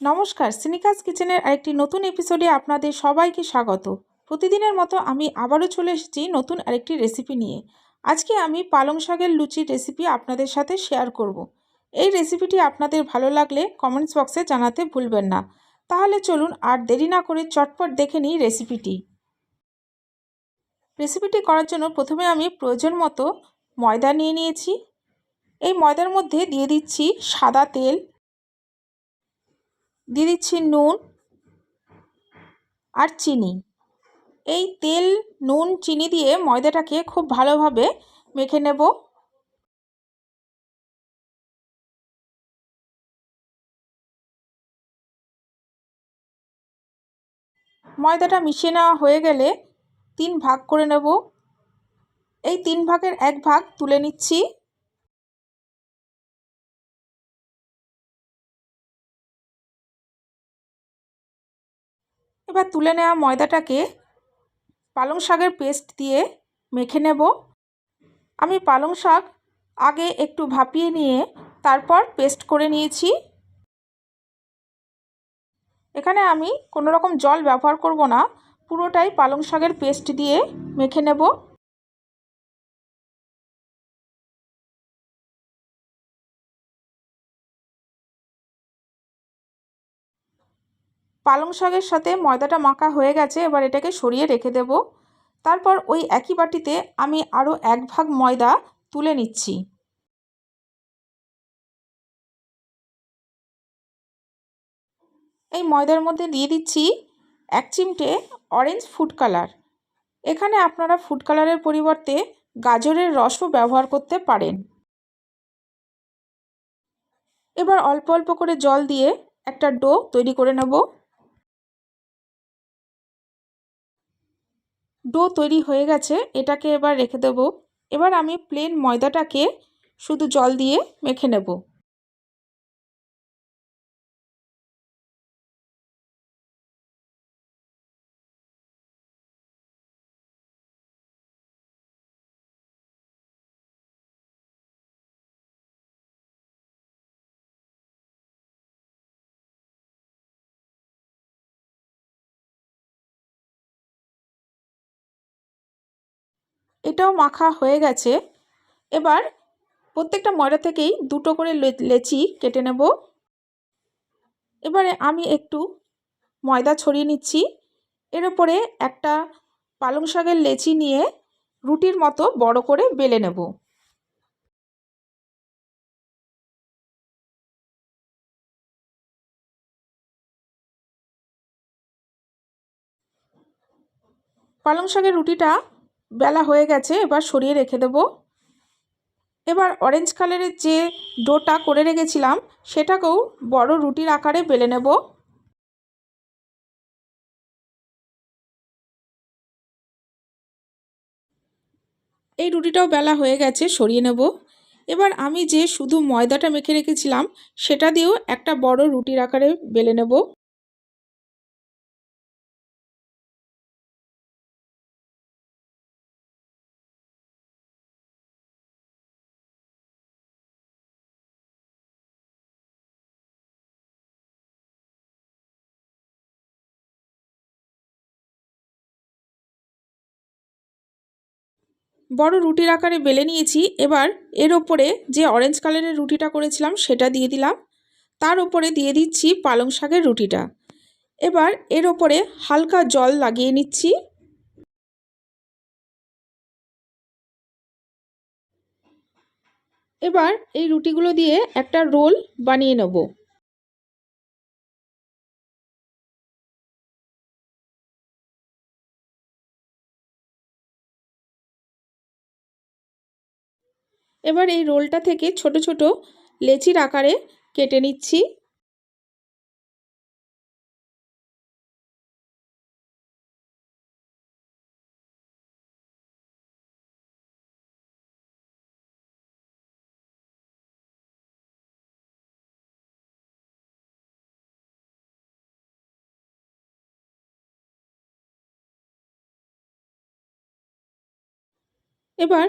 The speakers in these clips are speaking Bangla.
নমস্কার, সিনিকাস কিচেনের আরেকটি নতুন এপিসোডে আপনাদের সবাইকে স্বাগত। প্রতিদিনের মতো আমি আবারও চলে এসেছি নতুন আরেকটি রেসিপি নিয়ে। আজকে আমি পালং শাকের লুচির রেসিপি আপনাদের সাথে শেয়ার করব। এই রেসিপিটি আপনাদের ভালো লাগলে কমেন্টস বক্সে জানাতে ভুলবেন না। তাহলে চলুন আর দেরি না করে চটপট দেখে নিই রেসিপিটি রেসিপিটি করার জন্য প্রথমে আমি প্রয়োজন মতো ময়দা নিয়ে নিয়েছি। এই ময়দার মধ্যে দিয়ে দিচ্ছি সাদা তেল দিয়ে দিচ্ছি নুন আর চিনি। এই তেল, নুন, চিনি দিয়ে ময়দাটাকে খুব ভালোভাবে মেখে নেব। ময়দাটা মিশিয়ে নেওয়া হয়ে গেলে তিন ভাগ করে নেব। এই তিন ভাগের এক ভাগ তুলে নিচ্ছি। এবার তুলে নেওয়া ময়দাটাকে পালং শাকের পেস্ট দিয়ে মেখে নেব। আমি পালং শাক আগে একটু ভাপিয়ে নিয়ে তারপর পেস্ট করে নিয়েছি। এখানে আমি কোনো রকম জল ব্যবহার করব না, পুরোটাই পালং শাকের পেস্ট দিয়ে মেখে নেব। পালং শাকের সাথে ময়দাটা মাখা হয়ে গেছে, এবার এটাকে সরিয়ে রেখে দেব। তারপর ওই একই বাটিতে আমি আরও এক ভাগ ময়দা তুলে নিচ্ছি। এই ময়দার মধ্যে দিয়ে দিচ্ছি এক চিমটে অরেঞ্জ ফুড কালার এখানে আপনারা ফুড কালারের পরিবর্তে গাজরের রসও ব্যবহার করতে পারেন। এবার অল্প অল্প করে জল দিয়ে একটা ডো তৈরি করে নেব। ডো তৈরি হয়ে গেছে, এটাকে এবার রেখে দেব। এবার আমি প্লেন ময়দাটাকে শুধু জল দিয়ে মেখে নেব। এটাও মাখা হয়ে গেছে। এবার প্রত্যেকটা ময়দা থেকেই দুটো করে লেচি কেটে নেব। এবারে আমি একটু ময়দা ছড়িয়ে নিচ্ছি। এর উপরে একটা পালং শাকের লেচি নিয়ে রুটির মতো বড় করে বেলে নেব। পালং শাকের রুটিটা বেলা হয়ে গেছে, এবার সরিয়ে রেখে দেব। এবার অরেঞ্জ কালারের যে ডোটা করে রেখেছিলাম, সেটাকেও বড় রুটির আকারে বেলে নেব। এই রুটিটাও বেলা হয়ে গেছে, সরিয়ে নেব। এবার আমি যে শুধু ময়দাটা মেখে রেখেছিলাম, সেটা দিয়েও একটা বড় রুটির আকারে বেলে নেব। বড় রুটির আকারে বেলে নিয়েছি। এবার এর ওপরে যে অরেঞ্জ কালারের রুটিটা করেছিলাম সেটা দিয়ে দিলাম। তার ওপরে দিয়ে দিচ্ছি পালং শাকের রুটিটা। এবার এর ওপরে হালকা জল লাগিয়ে নিচ্ছি। এবার এই রুটিগুলো দিয়ে একটা রোল বানিয়ে নেব। এবার এই রোলটা থেকে ছোট ছোট লেচির আকারে কেটে নিচ্ছি। এবার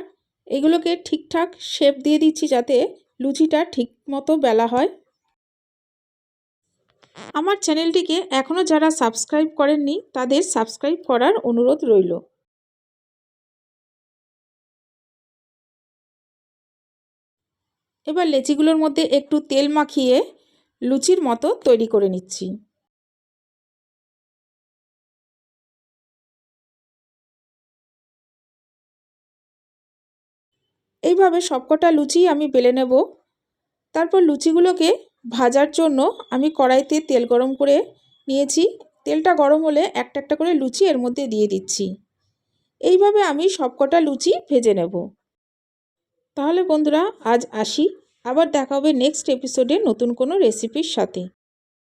এগুলোকে ঠিকঠাক শেপ দিয়ে দিচ্ছি যাতে লুচিটা ঠিক মতো বেলা হয়। আমার চ্যানেলটিকে এখনও যারা সাবস্ক্রাইব করেননি, তাদের সাবস্ক্রাইব করার অনুরোধ রইল। এবার লেচিগুলোর মধ্যে একটু তেল মাখিয়ে লুচির মতো তৈরি করে নিচ্ছি। এইভাবে সবকটা লুচি আমি বেলে নেব? তারপর লুচিগুলোকে ভাজার জন্য আমি কড়াইতে তেল গরম করে নিয়েছি। তেলটা গরম হলে একটা একটা করে লুচি এর মধ্যে দিয়ে দিচ্ছি। এইভাবে আমি সবকটা লুচি ভেজে নেব। তাহলে বন্ধুরা, আজ আসি। আবার দেখা হবে নেক্সট এপিসোডে নতুন কোনো রেসিপির সাথে।